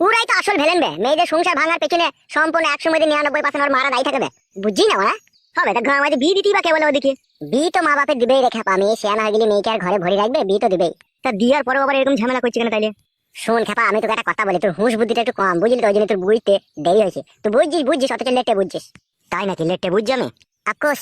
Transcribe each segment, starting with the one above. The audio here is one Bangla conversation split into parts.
ওরাই তো আসল ভেলেন বে। মেয়েদের সংসার ভাঙার পেছনে সম্পূর্ণ একশো মধ্যে নিরানব্বই পার্সেন্ট ওর মারা দায়ী থাকবে। বুঝছি না ওরা? হবে, তা ঘর মাঝে বিয়ে দিতেই বা কে বলে ওদিকে? বিয়ে তো মা বাপের দিবেই রেখে পা মেয়ে শেয়ানা হয়ে গেলে মেয়েকে আর ঘরে ভরে রাখবে বিয়ে তো দিবেই। তা দিয়ার পরেও আবার এরকম ঝামেলা করছে কেন তাইলে? শোন খেপা, আমি তোকে একটা কথা বলি, তোর হুঁশ বুদ্ধিটা একটু কম। বুঝলি তো ওই জন্য তোর বুঝতে দেরি হয়েছে। তুই বুঝছিস বুঝছিস, অথচ লেটে বুঝছিস। তাই নাকি লেটে বুঝছি আমি? আকুস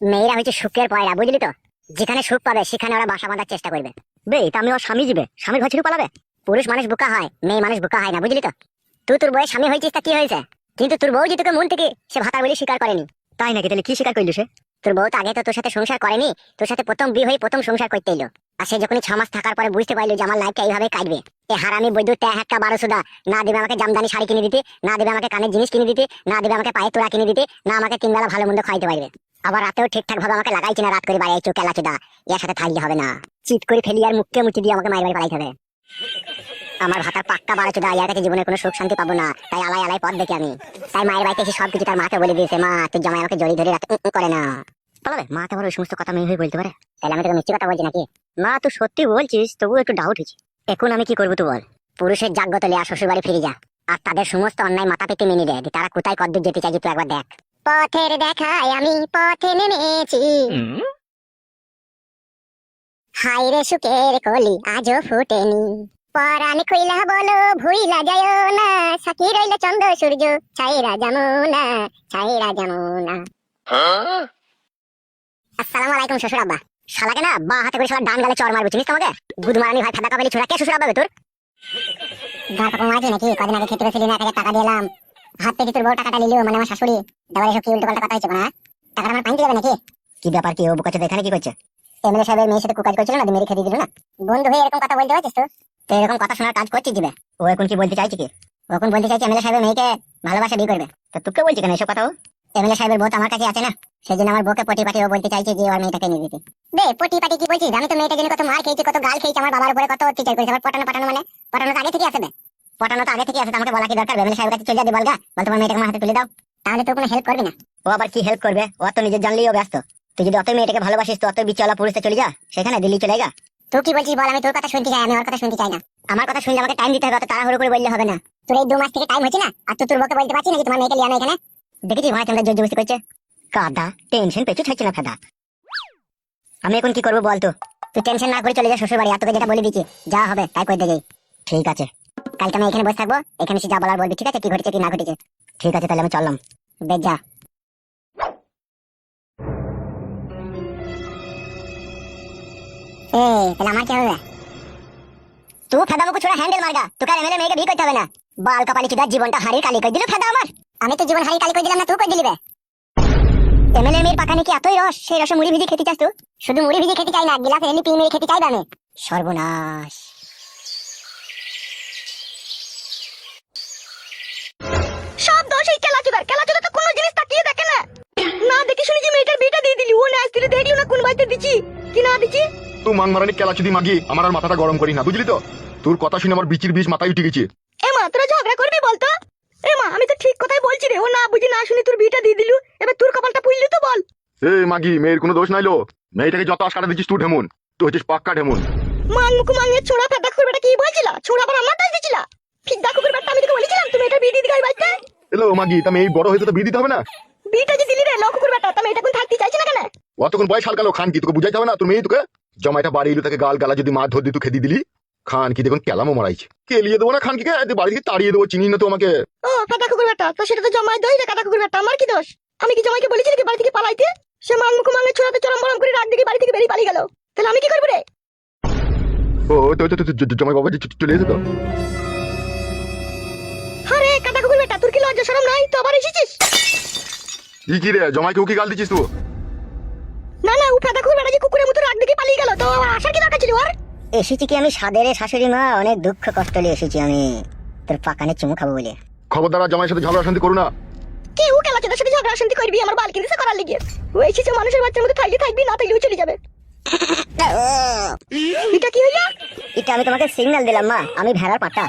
মেয়েরা হচ্ছে সুখের পয়রা, বুঝলি তো? যেখানে সুখ পাবে, সেখানে ওরা বাসা বাঁধার চেষ্টা করবে। বে, তা আমি ওর স্বামী যাবে স্বামীর ঘর ছেড়ে পালাবে? পুরুষ মানুষ বোকা হয় মেয়ে মানুষ বোকা হয় না বুঝলি তো? তুই তোর বউয়ের স্বামী হয়েছিস তা কি হয়েছে? কিন্তু তোর বউ যে তোকে মন থেকে সে ভাতার বলে স্বীকার করেনি। তাই নাকি? তাহলে কি স্বীকার করলি সে? তোর বউ তো আগে তো তোর সাথে সংসার করেনি তোর সাথে প্রথম বিয়ে হয়ে প্রথম সংসার করতে এলো। আর সে যখনই ছ মাস থাকার পরে বুঝতে পারল যে আমার লাইফটা এইভাবে কাটবে। এ হারামি বৈদ্যুৎ একটা বারো সুদা না দেবে আমাকে জামদানি শাড়ি কিনে দিতে না দেবে আমাকে কানের জিনিস কিনে দিতে না দেবে আমাকে পায়ে তোড়া কিনে দিতে না আমাকে তিন বেলা ভালো মন্দ খাইতে পারবে। আবার রাতেও ঠিকঠাক ভাবে আমাকে লাগাই কিনা রাত করে বাড়ি চোখ কেলা চুদা এর সাথে থাকলে হবে না। চিট করে ফেলি আর মুখকে মুচি দিয়ে আমাকে মায়ের বাড়ি পালাইতে হবে। আমার ভাতার পাক্কা বারো চুদা ইয়ার কাছে জীবনে কোনো সুখ শান্তি পাবো না। তাই আলাই আলাই পথ দেখি আমি। তাই মায়ের বাড়িতে এসে সবকিছু তার মাকে বলে দিয়েছে মা তুই জামাই আমাকে জড়ি ধরে রাখতে করে না। বলবে মা তো ওই সমস্ত কথা মেয়ে হয়ে বলতে পারে। তাহলে আমি তোকে মিষ্টি কথা বলছি নাকি? মা তুই সত্যি বলছিস? তবু একটু ডাউট হয়েছে। এখন আমি কি করব তুই বল? পুরুষের জাগ্রত লিয়া শ্বশুর বাড়ি ফিরে যা। আর তাদের সমস্ত অন্যায় মাথা পেতে মেনে দেয় তারা কোথায় কদ্দূর যেতে চাইছে তুই একবার দেখ। পথের দেখায় আমি পথে নেমেছি। হাইরে সুখের কলি আজও ফুটেনি। পরাণ কইলা বলো ভুইলা যায় না। সাকি রইল চন্দ্র সূর্য ছাইরা জামুনা ছাইরা জামুনা আসসালামু আলাইকুম শ্বশুর আব্বা। শালাকে না বা হাতে করে শালা ডান গালে চড় মারবে চিনিস তোমাকে? গুদমারানি ভাই ফাদা কাবেলি ছোড়া। কে শ্বশুর আব্বা তোর? গার পাপা মাঝে নাকি? কদিন আগে খেতে গেছিলি না টাকা দিলাম হাত পেতে তোর বউ টাকাটা নিলিও মানে আমার শাশুড়ি। তারপরে এসব কি উল্টো পাল্টা কথা হয়েছে না টাকাটা আমার পাইতে যাবে নাকি? কি ব্যাপার কি ও বোকাচ্ছে এখানে কি করছে? এমএলএ সাহেবের মেয়ের সাথে কুকাজ করছিল না মেরে খেতে দিল না। বন্ধু হয়ে এরকম কথা বলতে পারছিস তো? এরকম কথা শোনার কাজ করছিস দিবে ও এখন কি বলতে চাইছে কি? এখন বলতে চাইছে এমএলএ সাহেবের মেয়েকে ভালোবাসা বিয়ে করবে। তো তোকে বলছি কেন এসব কথা ও? এমএলএ সাহেবের বউ তো আমার কাছে আছে না? সেই জন্য আমার বউকে পটি পাটি ও বলতে চাইছে যে ওর মেয়েটাকে নিয়ে দিতে বে, পটি পাটি কি বলছিস? আমি তো মেয়েটার জন্য কত মার খেয়েছি, কত গাল খেয়েছি, আমার বাবার উপরে কত অত্যাচার করেছে, আবার পটানো পাঠানো মানে? পটানো তো আগে থেকে আসবে পটানো তো আগে থেকে আসে তো আমাকে বলা কি দরকার? এমএলএ সাহেবের কাছে চলে যাবে বলগা বল তোমার মেয়েটাকে আমার হাতে তুলে দাও। তাহলে তো কোনো হেল্প করবি না? ও আবার কি হেল্প করবে? ও তো নিজের জানলেই ও ব্যস্ত। তুই যদি অত মেয়েটাকে ভালোবাসিস, তো অত বিচলা পুরুষে চলে যা। সেখানে দিল্লি চলে যা। তুই কি বলছিস বল, আমি তোর কথা শুনতে চাই, আমি ওর কথা শুনতে চাই না। আমার কথা শুনলে আমাকে টাইম দিতে হবে, অত তাড়াহুড়ো করে বললে হবে না। তোর এই দু মাস থেকে টাইম হচ্ছে না? আর তুই তোর বউকে বলতে পারছিস নাকি তোমার মেয়েকে লিয়ে এখানে? দেখেছি ভাই তোমরা জোর জবস্তি করছে? কাদা টেনশন পেছু ছাড়ছে না ফাদা। আমি এখন কি করব বল তো তুই টেনশন না করে চলে যা শ্বশুর বাড়ি আর তোকে যেটা বলে দিচ্ছি, যা হবে, তাই করে দেগে ঠিক আছে। কালকে আমি এখানে বসে থাকব, এখানে সে যা বলার বলবি, ঠিক আছে? কি ঘটেছে, কি না ঘটেছে? ঠিক আছে, তাহলে আমি চললাম। বেশ, যা। তাহলে আমার কি হবে? তুই ফেদা মুখ ছোড়া হ্যান্ডেল মারগা। তোকে এমএলএ মেয়েকে বিয়ে করতে হবে না। বাল কপালি চুদার জীবনটা হারিয়ে কালি করে দিল ফেদা আমার। আমি তো জীবন হারিয়ে কালি করে দিলাম না, তুই করে দিলি এমএলএ মেয়ের পাখানে কি এতই রস? সেই রসে মুড়ি ভিজে খেতে চাস তুই? শুধু মুড়ি ভিজে খেতে চাই না, গিলাস এমনি পিয়ে মেরে খেতে চাই আমি। সর্বনাশ। সব দোষ এই কেলাচোদার কেলাচোদা তো কোনো জিনিস তাকিয়ে দেখে না না দেখে শুনি যে মেয়েটার বিয়েটা দিয়ে দিলি ও না আসলে দেখলি না কোন বাড়িতে দিছি কি না দিছি তুই মান মারানি কেলাচুদি মাগি আমার আর মাথাটা গরম করি না বুঝলি তো? তোর কথা শুনে আমার বিচির বিষ মাথায় উঠে গেছে। এ মা তোরা ঝগড়া করবি বলতো? এ মা আমি তো ঠিক কথাই বলছি রে ও না বুঝি না শুনি তোর বিয়েটা দিয়ে দিলু এবার তোর কপালটা পুইলি তো বল। এ মাগি মেয়ের কোনো দোষ নাইলো? মেয়েটাকে যত আশকাটা দিচ্ছিস তুই ঢেমুন তুই হচ্ছিস পাক্কা ঢেমুন। মান মুখ মাঙে ছোড়া ফেদা করবে কি বলছিলা? ছোড়া আবার আমার দাস দিছিলা? ঠিক দেখো করবে আমি তোকে বলেছিলাম তুমি এটা বিয়ে দিয়ে দিই বাড়িতে? এলো মাগি তা মেয়ে বড় হয়েছে তো বিয়ে দিতে হবে না? বিয়েটা যে দিলি রে লক্ষ্য করবে তা? আমি এটা কোন থাকতে চাইছি না কেন? অতক্ষণ বয়স হালকালো খান কি তোকে বুঝাইতে হবে না তোর তোকে? জমাইটা বাড়ি এলো তাকে গাল গালা যদি মার ধর দিয়ে তুই খেদি দিলি খান কি দেখুন কেলামও মারাইছে। কেলিয়ে দেবো না খান কি বাড়ি থেকে তাড়িয়ে দেবো চিনি না তো আমাকে? ও কাকা কুকুর বেটা তো। সেটা তো জমাই দই রে কাকা কুকুর বেটা আমার কি দোষ? আমি কি জমাইকে বলেছি নাকি বাড়ি থেকে পালাইতে? সে মান মুখ মাঙে ছোড়াতে চরম বরম করে রাত দিকে বাড়ি থেকে বেরিয়ে পালিয়ে গেল। তাহলে আমি কি করব রে? ও তো জমাই বাবা চলে এসে তো? ই কি রে? জমাইকে ও কি গাল দিচ্ছিস তুই? না না ও কুকুর যে কুকুরের মতো রাত দিকে পালিয়ে গেল। তো আসার কি দরকার ছিল ওর? এসেছি কি আমি? সাদের শাশুড়ি মা অনেক দুঃখ কষ্ট নিয়ে এসেছি আমি। তোর পাকানে চুমু খাব বলে। খবরদার জামাইয়ের সাথে ঝগড়া শান্তি করো না। কে ও কেলা তোদের সাথে ঝগড়া শান্তি করবি আমার বালকে দিছে করার লিগে। ও এসেছে মানুষের বাচ্চার মতো থাকলে থাকবি না চলে যাবে। এটা কি হইল? এটা আমি তোমাকে সিগন্যাল দিলাম মা। আমি ভেড়ার পাতা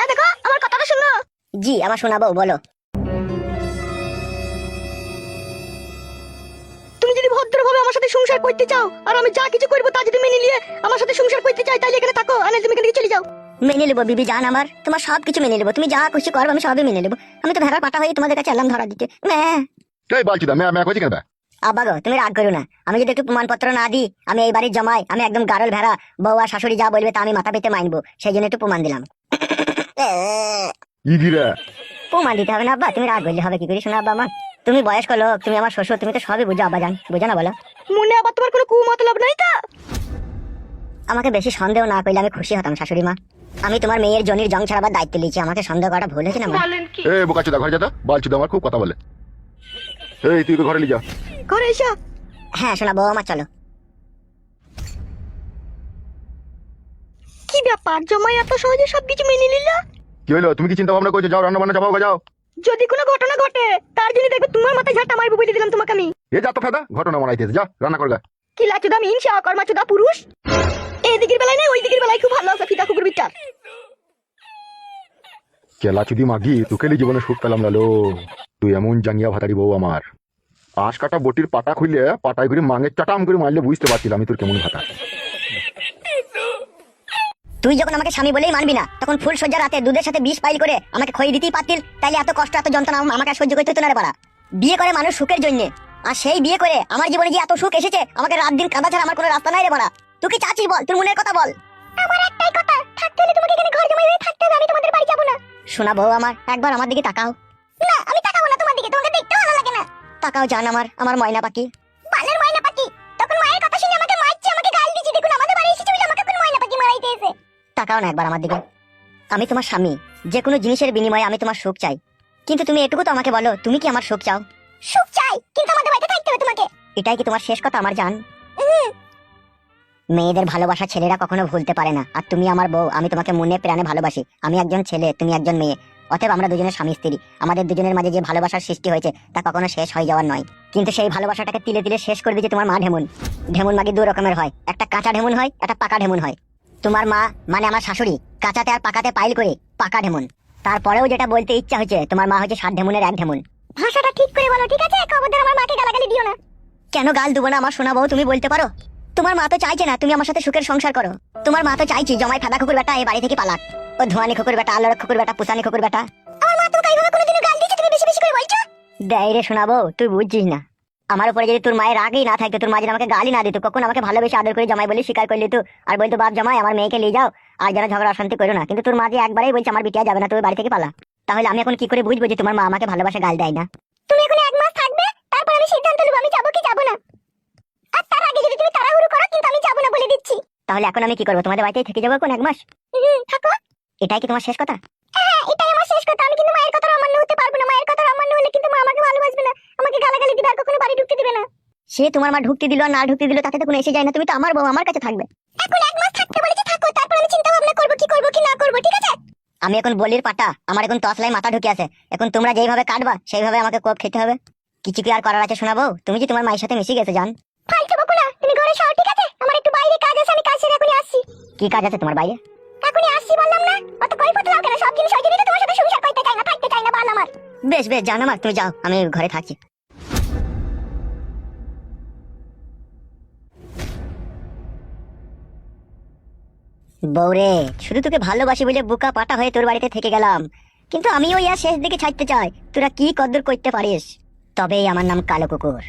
এ দেখো আমার কথাটা শুনো। জি আমার শোনাবো বলো। তুমি যদি ভদ্রভাবে আমার সাথে সংসার করতে চাও আর আমি যা কিছু করব তা যদি মেনে নিয়ে আমার সাথে সংসার করতে চাই তাহলে এখানে থাকো আর তুমি এখান চলে যাও। মেনে নেব বিবি জান আমার। তোমার সব কিছু মেনে নেব। তুমি যা খুশি করব আমি সবই মেনে নেব। আমি তো ভেড়ার পাটা হয়ে তোমাদের কাছে এলাম ধরা দিতে এই ম্যা কইছি কেন বে? আব্বা গো তুমি রাগ করো না। আমি যদি একটু প্রমাণপত্র না দিই আমি এই বাড়ির জমাই আমি একদম গারল ভেড়া বউ আর শাশুড়ি যা বলবে তা আমি মাথা পেতে মানবো। সেই জন্য একটু প্রমাণ দিলাম। ই গিরা প্রমাণ দিতে হবে না আব্বা। তুমি রাগ করলে হবে কি করি শোনা আব্বা আমার তুমি বয়স্ক লোক তুমি আমার শ্বশুর তুমি তো সবই বুঝো আব্বা জান বুঝো না বলো। মনে আবার তোমার কোনো কুমতলব নাই তো? আমাকে বেশি সন্দেহ না করলে আমি খুশি হতাম শাশুড়ি মা। আমি তোমার মেয়ের জনির জং ছাড়াবার দায়িত্ব নিয়েছি আমাকে সন্দেহ করাটা ভুল হয়েছে না মা? এ বোকাচুদা ঘরে যা তো। বালচুদা আমার খুব কথা বলে। এই তুই তো ঘরে লি যা। ঘরে এসো। হ্যাঁ শোনা বউ আমার চলো। কি ব্যাপার? জমাই এত সহজে সবকিছু মেনে নিল? কি হলো তুমি কি চিন্তা ভাবনা করছ? যাও রান্না বান্না যাও যাও। যদি কোনো ঘটনা ঘটে তার জন্য দেখবে তোমার মাথায় ঝাঁটা মারবো বলে দিলাম তোমাকে আমি। এ যা তো ফেদা ঘটনা যা রান্না করগা কি লাচুদা মিন সে পুরুষ। এই দিকের বেলায় না ওই দিকের বেলায় খুব ভালো আছে কুকুর কেলা চুদি মাগি জীবনে সুখ পেলাম লালো তুই এমন জাঙ্গিয়া ভাতারি বউ আমার। আশ কাটা বটির পাটা খুললে পাটায় করে মাঙের চাটাম করে মারলে বুঝতে পারছিলাম আমি তোর কেমন ভাতা। তুই যখন আমাকে স্বামী বলেই মানবি না তখন ফুল সজ্জা রাতে দুধের সাথে বিষ পাইল করে আমাকে খই দিতেই পারতিল তাইলে এত কষ্ট এত যন্ত্রণা আমাকে সহ্য করতে হতো না রে বাড়া। বিয়ে করে মানুষ সুখের জন্য আর সেই বিয়ে করে আমার জীবনে যে এত সুখ এসেছে আমাকে রাত দিন কাঁদা ছাড়া আমার কোনো রাস্তা নাই রে বাড়া। তুই কি চাচ্ছিস বল? তোর মনের কথা বল। আমার একটাই কথা থাকতে হলে তোমাকে এখানে ঘর জমাই হয়ে থাকতে হবে আমি তোমাদের বাড়ি যাব না। শোনা বউ আমার একবার আমার দিকে তাকাও। না আমি তাকাবো না তোমার দিকে তোমাকে দেখতে ভালো লাগে না। তাকাও জান আমার আমার ময়না পাখি। তাকাও না একবার আমার দিকে। আমি তোমার স্বামী যে কোনো জিনিসের বিনিময়ে আমি তোমার সুখ চাই। কিন্তু তুমি এটুকু তো আমাকে বলো তুমি কি আমার সুখ চাও? সুখ চাই কিন্তু আমাদের বাড়িতে থাকতে হবে তোমাকে। এটাই কি তোমার শেষ কথা আমার জান? মেয়েদের ভালোবাসা ছেলেরা কখনো ভুলতে পারে না। আর তুমি আমার বউ আমি তোমাকে মনে প্রাণে ভালোবাসি। আমি একজন ছেলে তুমি একজন মেয়ে। অতএব আমরা দুজনের স্বামী স্ত্রী। আমাদের দুজনের মাঝে যে ভালোবাসার সৃষ্টি হয়েছে তা কখনো শেষ হয়ে যাওয়ার নয়। কিন্তু সেই ভালোবাসাটাকে তিলে তিলে শেষ করে দিয়েছে তোমার মা ঢেমুন। ঢেমুন মাগি দু রকমের হয়। একটা কাঁচা ঢেমুন হয় একটা পাকা ঢেমুন হয়। তোমার মা মানে আমার শাশুড়ি, কাঁচাতে আর পাকাতে পাইল করে পাকা ঢেমুন। তারপরেও যেটা বলতে ইচ্ছা হচ্ছে তোমার মা হচ্ছে সাত ঢেমুনের এক ঢেমুন। ভাষাটা ঠিক করে বলো, ঠিক আছে? খবরদার আমার মাকে গালাগালি দিও না। কেন গাল দেবো না আমার শোনাবো তুমি বলতে পারো? তোমার মা তো চাইছে না তুমি আমার সাথে সুখের সংসার করো। তোমার মা তো চাইছি জমাই ফাদা কুকুর বেটা এই বাড়ি থেকে পালাক। ও ধোয়ানি কুকুর বেটা, আলোর কুকুর বেটা পুসানি কুকুর বেটা। আমার মা তোমাকে এইভাবে কোনোদিনও গাল দিয়েছে তুমি বেশি বেশি করে বলছো? দেয় রে শোনাবো তুই বুঝছিস না। আমার উপরে যদি তোর মায়ের আগেই না থাকতো তোর মা যদি আমাকে গালি না দিত কখন আমাকে ভালোবেসে আদর করে জামাই বলে স্বীকার করলি তো আর বলতো বাপ জামাই আমার মেয়েকে নিয়ে যাও আর যেন ঝগড়া অশান্তি করো না। কিন্তু তোর মা যে একবারই বলছে আমার বিটিয়া যাবে না তুই বাড়ি থেকে পালা। তাহলে আমি এখন কি করে বুঝব যে তোমার মা আমাকে ভালোবাসে গাল দেয় না? তুমি এখন এক মাস থাকবে তারপর আমি সিদ্ধান্ত নেব আমি যাব কি যাব না? আর তার আগে যদি তুমি তাড়াহুড়ো করো কিন্তু আমি যাব না বলে দিচ্ছি। তাহলে এখন আমি কি করব? তোমাদের বাড়িতেই থেকে যাব কোন এক মাস? থাকো। এটাই কি তোমার শেষ কথা? হ্যাঁ এটাই আমার শেষ কথা। আমি কিন্তু মায়ের কথা অমান্য হতে পারব না। মায়ের কথা অমান্য হলে কিন্তু মা আমাকে ভালোবাসবে না। আমাকে গালাগালি দিবে আর কখনো বাড়ি ঢুকতে দিবে না। সে তোমার মা ঢুকতে দিল না ঢুকতে দিল তাতে তো কোনো এসে যায় না। তুমি তো আমার বউ আমার কাছে থাকবে। এখন এক মাস থাকতে বলেছি থাকো। তারপর আমি চিন্তা ভাবনা করব কি করব কি না করব ঠিক আছে? আমি এখন বলির পাটা। আমার এখন তসলাই মাথা ঢুকে আছে। এখন তোমরা যেইভাবে কাটবা সেইভাবে আমাকে কোপ খেতে হবে। কিছু কি আর করার আছে শোনাবো? তুমি যে তোমার মায়ের সাথে মিশে গেছে জান। ফালতু তুমি ঘরে ঠিক আছে? আমার একটু বাইরে কাজ আছে আমি কাজ সেরে এখনই আসছি। কি কাজ আছে তোমার বাইরে? এখনই আসছি বললাম না। অত কেন? সব জিনিস ওই তোমার সাথে সংসার করতে চাই না, থাকতে চাই না আমার। বেশ বেশ জান তুমি যাও, আমি ঘরে থাকছি। বৌরে শুধু তোকে ভালোবাসি বলে বুকা পাটা হয়ে তোর বাড়িতে থেকে গেলাম। কিন্তু আমিও ইয়া শেষ দিকে ছাড়তে চাই। তোরা কি কদ্দূর করতে পারিস? তবেই আমার নাম কালো কুকুর।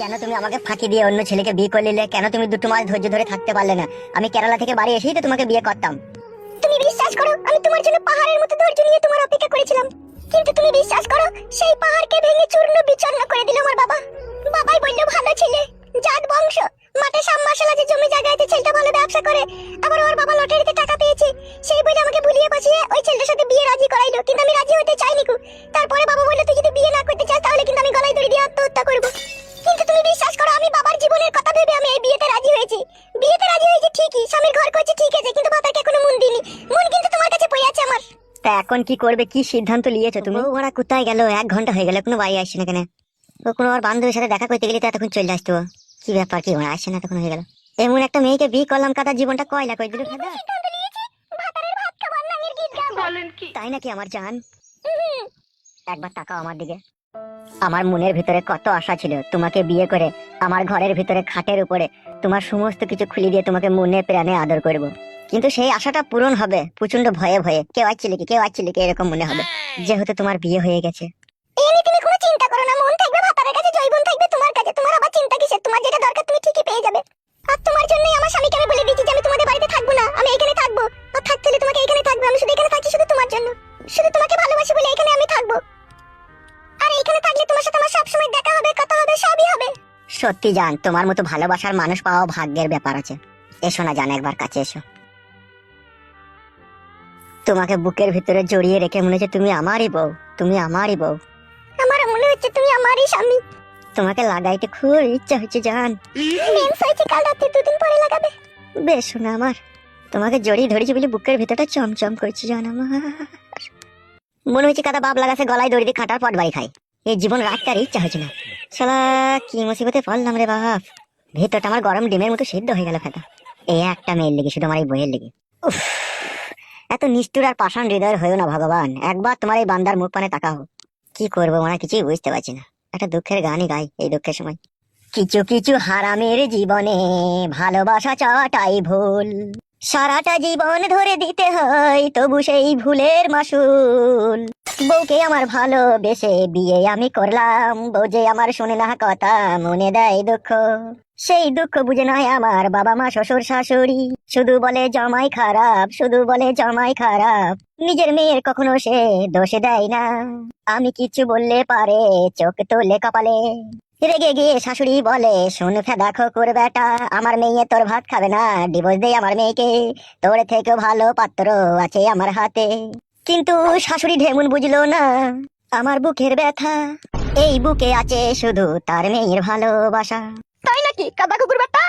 কেন তুমি আমাকে ফাঁকি দিয়ে অন্য ছেলেকে বিয়ে করলে কেন তুমি দুটো মাস ধৈর্য ধরে থাকতে পারলে না? আমি কেরালা থেকে বাড়ি এসেই তো তোমাকে বিয়ে করতাম। তুমি বিশ্বাস করো, আমি তোমার জন্য পাহাড়ের মতো ধৈর্য নিয়ে তোমার অপেক্ষা করেছিলাম। কিন্তু তুমি বিশ্বাস করো, সেই পাহাড়কে ভেঙে চূর্ণ বিচূর্ণ করে দিল আমার বাবা। বাবাই বলল, ভালো ছেলে, জাত বংশ। মাঠে সাম মশলা যে জমি জায়গায় ছেলেটা ভালো ব্যবসা করে। আবার ওর বাবা লটারিতে টাকা পেয়েছে। সেই বলে আমাকে ভুলিয়ে বাঁচিয়ে ওই ছেলেটার সাথে বিয়ে রাজি করাইলো। কিন্তু আমি রাজি হতে চাইনি কু এখন কি করবে কি সিদ্ধান্ত নিয়েছো তুমি? ওরা কোথায় গেল এক ঘণ্টা হয়ে গেল কোনো বাড়ি আসছে না কেন? ও কোনো আর বান্ধবীর সাথে দেখা করতে গেলে তো এতক্ষণ চলে আসতো। কি ব্যাপার কি ওরা আসছে না তখন হয়ে গেল। এমন একটা মেয়েকে বিয়ে করলাম কাদার জীবনটা কয়লা করে দিল দাদা তাই নাকি আমার জান? একবার তাকাও আমার দিকে। আমার মনের ভিতরে কত আশা ছিল তোমাকে বিয়ে করে আমার ঘরের ভিতরে খাটের উপরে তোমার সমস্ত কিছু খুলে দিয়ে তোমাকে মনে প্রাণে আদর করব। কিন্তু সেই আশাটা পূরণ হবে প্রচণ্ড ভয়ে ভয়ে। কেউ আসছিল কি কেউ আসছিল কি এরকম মনে হবে যেহেতু তোমার বিয়ে হয়ে গেছে। তুমি কোনো চিন্তা করো না মন থাকবে ভাতারের কাছে জৈবন থাকবে তোমার কাছে তোমার আবার চিন্তা কিসের? তোমার যেটা দরকার তুমি ঠিকই পেয়ে যাবে। আর তোমার জন্যই আমার স্বামীকে আমি বলে দিয়েছি যে আমি তোমাদের বাড়িতে থাকব না আমি এখানে থাকব। আর থাকতে হলে তোমাকে এখানে থাকবে আমি শুধু এখানে শুধু তোমার জন্য। শুধু তোমাকে ভালোবাসি বলে এখানে আমি থাকব। আর এখানে থাকলে তোমার সাথে আমার সবসময় দেখা হবে কথা হবে সবই হবে। সত্যি জান তোমার মতো ভালোবাসার মানুষ পাওয়া ভাগ্যের ব্যাপার আছে। এসো না জান একবার কাছে এসো। তোমাকে বুকের ভিতরে জড়িয়ে রেখে মনে হচ্ছে তুমি আমারই বউ তুমি আমারই বউ। আমার মনে হচ্ছে তুমি আমারই স্বামী। তোমাকে লাগাইতে খুব ইচ্ছা হচ্ছে জান কাল রাতে দুদিন পরে লাগাবে। বেশ শোনা আমার তোমাকে জড়িয়ে ধরেছি বলে বুকের ভিতরটা চমচম করছে জান আমার। মনে হচ্ছে কাদা বাপ লাগাছে গলায় দড়ি দিয়ে খাটার পট বাড়ি খাই এই জীবন রাখতে আর ইচ্ছা হচ্ছে না। শালা কি মুসিবতে পড়লাম রে বাপ। ভেতরটা আমার গরম ডিমের মতো সিদ্ধ হয়ে গেল ফেটা। এই একটা মেয়ের লেগে শুধু আমার এই বইয়ের লেগে। উফ। এত নিষ্ঠুর আর পাষাণ হৃদয়ের হয়েও না, ভগবান। একবার তোমার এই বান্দার মুখ পানে তাকাও। কি করব মানে কিছুই বুঝতে পারছি না। একটা দুঃখের গানই গাই এই দুঃখের সময়। কিছু কিছু হারামের জীবনে ভালোবাসা চাটাই ভুল। সারাটা জীবন ধরে দিতে হয়, তবু সেই ভুলের মাসুল। বউকে আমার ভালোবেসে বিয়ে আমি করলাম। বউ যে আমার শুনে না কথা, মনে দেয় দুঃখ। সেই দুঃখ বুঝে নয় আমার বাবা মা, শ্বশুর শাশুড়ি। শুধু বলে জামাই খারাপ, শুধু বলে জামাই খারাপ। নিজের মেয়ের কখনো সে দোষে দেয় না। আমি কিছু বললে পারে, চোখ তোলে কপালে। রেগে গিয়ে শাশুড়ি বলে, শুন দেখো করে বেটা, আমার মেয়ে তোর ভাত খাবে না। ডিভোর্স দেই আমার মেয়েকে। তোর থেকে ভালো পাত্র আছে আমার হাতে। কিন্তু শাশুড়ি ঢেমুন বুঝলো না, আমার বুকের ব্যথা। এই বুকে আছে শুধু তার মেয়ের ভালোবাসা। তাই নাকি কাদা কুকুর বেটা